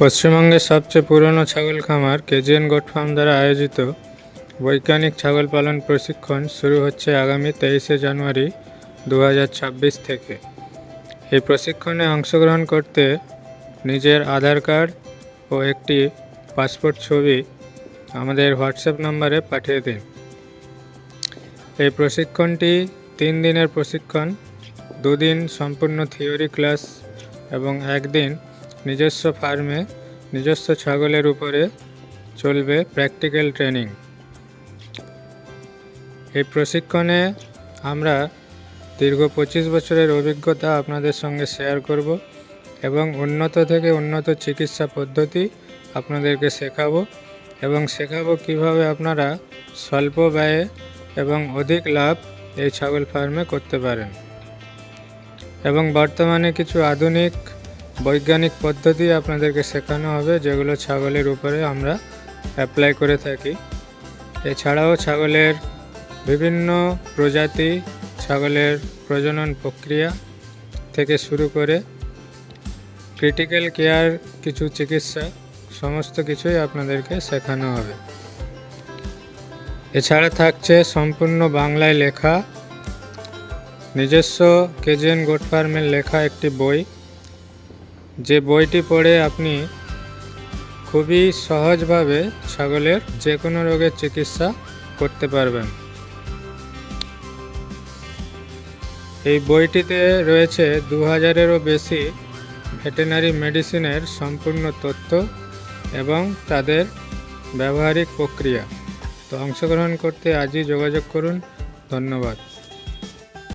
পশ্চিমবঙ্গের সবচেয়ে পুরনো ছাগল খামার কেজিএন গোট ফার্ম দ্বারা আয়োজিত বৈজ্ঞানিক ছাগল পালন প্রশিক্ষণ শুরু হচ্ছে আগামী তেইশে জানুয়ারি দু হাজার ছাব্বিশ থেকে। এই প্রশিক্ষণে অংশগ্রহণ করতে নিজের আধার কার্ড ও একটি পাসপোর্ট ছবি আমাদের হোয়াটসঅ্যাপ নম্বরে পাঠিয়ে দিন। এই প্রশিক্ষণটি তিন দিনের প্রশিক্ষণ, দুদিন সম্পূর্ণ থিওরি ক্লাস এবং একদিন নিজস্ব ফার্মে, নিজস্ব ছাগলের উপরে চলবে প্র্যাকটিক্যাল ট্রেনিং। এই প্রশিক্ষণে আমরা দীর্ঘ পঁচিশ বছরের অভিজ্ঞতা আপনাদের সঙ্গে শেয়ার করব এবং উন্নত থেকে উন্নত চিকিৎসা পদ্ধতি আপনাদেরকে শেখাবো এবং শেখাবো কীভাবে আপনারা স্বল্প ব্যয়ে এবং অধিক লাভ এই ছাগল ফার্মে করতে পারেন। এবং বর্তমানে কিছু আধুনিক বৈজ্ঞানিক পদ্ধতি আপনাদেরকে শেখানো হবে, যেগুলো ছাগলের উপরে আমরা অ্যাপ্লাই করে থাকি। এছাড়াও ছাগলের বিভিন্ন প্রজাতি, ছাগলের প্রজনন প্রক্রিয়া থেকে শুরু করে ক্রিটিক্যাল কেয়ার কিছু চিকিৎসা, সমস্ত কিছুই আপনাদেরকে শেখানো হবে। এছাড়া থাকছে সম্পূর্ণ বাংলায় লেখা। নিজস্ব কেজিএন গোট ফার্মের লেখা একটি বই। যে বইটি পড়ে আপনি খুবই সহজভাবে ছাগলের যে কোনো রোগের চিকিৎসা করতে পারবেন। এই বইটিতে রয়েছে দু হাজারেরও বেশি ভেটেনারি মেডিসিনের সম্পূর্ণ তথ্য এবং তাদের ব্যবহারিক প্রক্রিয়া। তো অংশগ্রহণ করতে আজই যোগাযোগ করুন। ধন্যবাদ।